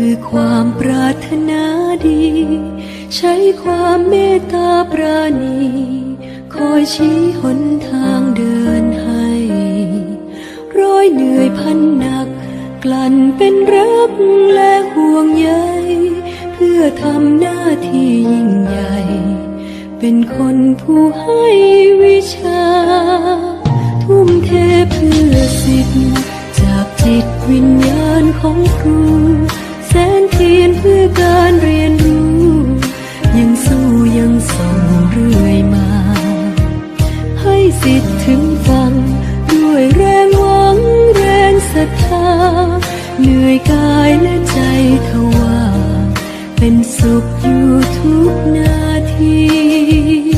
คือความปรารถนาดี ใช้ความเมตตาปราณี อยชี้หนทางเดินให้ ร้อยเหนื่อยพันหนัก กลั่นเป็นรักและห่วงใยเพื่อทำหน้าที่ยิ่งใหญ่ เป็นคนผู้ให้วิชา ทุ่มเทเพื่อสิทธิ์จากจิตวิญญาณของครู ให้สิตถึงฟัง ด้วยแรงหวังแรงศรัทธา เหนื่อยกายและใจทว่า เป็นสุขอยู่ทุกนาที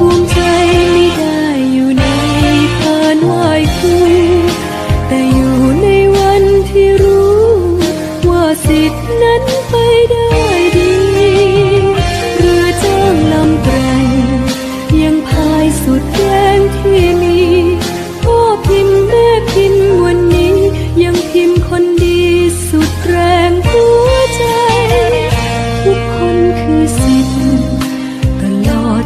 คว